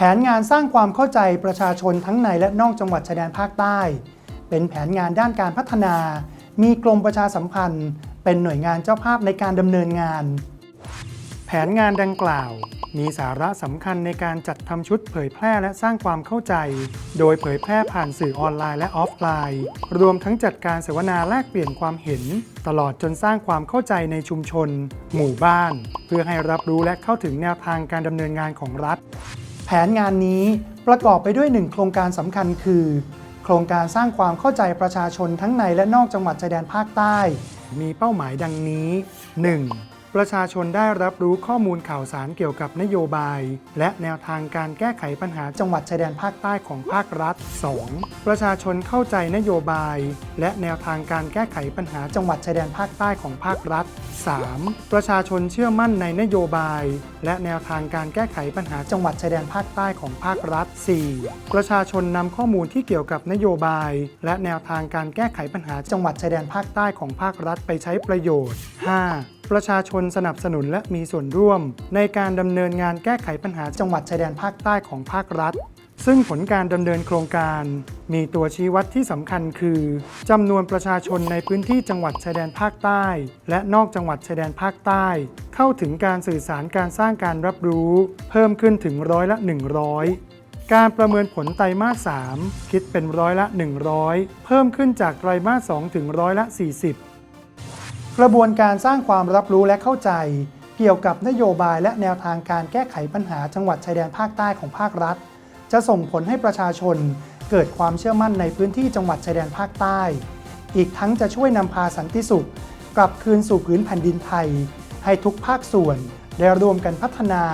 แผนงานสร้างความเข้าใจประชาชนทั้งในและนอกจังหวัดชายแดนภาคใต้ เป็นแผนงานด้านการพัฒนา มีกรมประชาสัมพันธ์ เป็นหน่วยงานเจ้าภาพในการดำเนินงาน แผนงานดังกล่าว มีสาระสำคัญในการจัดทำชุดเผยแพร่และสร้างความเข้าใจ โดยเผยแพร่ผ่านสื่อออนไลน์และออฟไลน์ รวมทั้งจัดการเสวนาแลกเปลี่ยนความเห็น ตลอดจนสร้างความเข้าใจในชุมชน หมู่บ้าน เพื่อให้รับรู้และเข้าถึงแนวทางการดำเนินงานของรัฐ แผนงานนี้ประกอบไปด้วยหนึ่งโครงการสำคัญคือ โครงการสร้างความเข้าใจประชาชนทั้งในและนอกจังหวัดชายแดนภาคใต้ มีเป้าหมายดังนี้ 1. ประชาชนได้รับรู้ข้อมูลข่าวสารเกี่ยวกับนโยบาย และแนวทางการแก้ไขปัญหาจังหวัดชายแดนภาคใต้ของภาครัฐ 2. ประชาชนเข้าใจนโยบาย และแนวทางการแก้ไขปัญหาจังหวัดชายแดนภาคใต้ของภาครัฐ 3. ประชาชนเชื่อมั่นในนโยบาย และแนวทางการแก้ไขปัญหาจังหวัดชายแดนภาคใต้ของภาครัฐ 4. ประชาชนนำข้อมูลที่เกี่ยวกับนโยบาย และแนวทางการแก้ไขปัญหาจังหวัดชายแดนภาคใต้ของภาครัฐไปใช้ประโยชน์ 5. ประชาชนสนับสนุนและมีส่วนร่วม ในการดำเนินงานแก้ไขปัญหาจังหวัดชายแดนภาคใต้ของภาครัฐ ซึ่งผลการดำเนินโครงการ มีตัวชี้วัดที่สำคัญคือจำนวนประชาชนในพื้นที่จังหวัดชายแดนภาคใต้ และนอกจังหวัดชายแดนภาคใต้ เข้าถึงการสื่อสารการสร้างการรับรู้ เพิ่มขึ้นถึงร้อยละ 100การประเมินผลไตรมาส 3 คิดเป็นร้อยละ 100 เพิ่มขึ้นจากไตรมาส 2 ถึงร้อยละ 40 กระบวนการสร้างความรับรู้และเข้าใจ เกี่ยวกับนโยบายและแนวทางการแก้ไขปัญหาจังหวัดชายแดนภาคใต้ของภาครัฐ จะส่งผลให้ประชาชนเกิดความเชื่อมั่นในพื้นที่จังหวัดชายแดนภาคใต้ อีกทั้งจะช่วยนำพาสันติสุข กลับคืนสู่พื้นแผ่นดินไทย ให้ทุกภาคส่วนได้ร่วมกันพัฒนา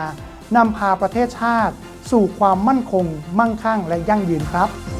นำพาประเทศชาติ สู่ความมั่นคง มั่งคั่งและยั่งยืนครับ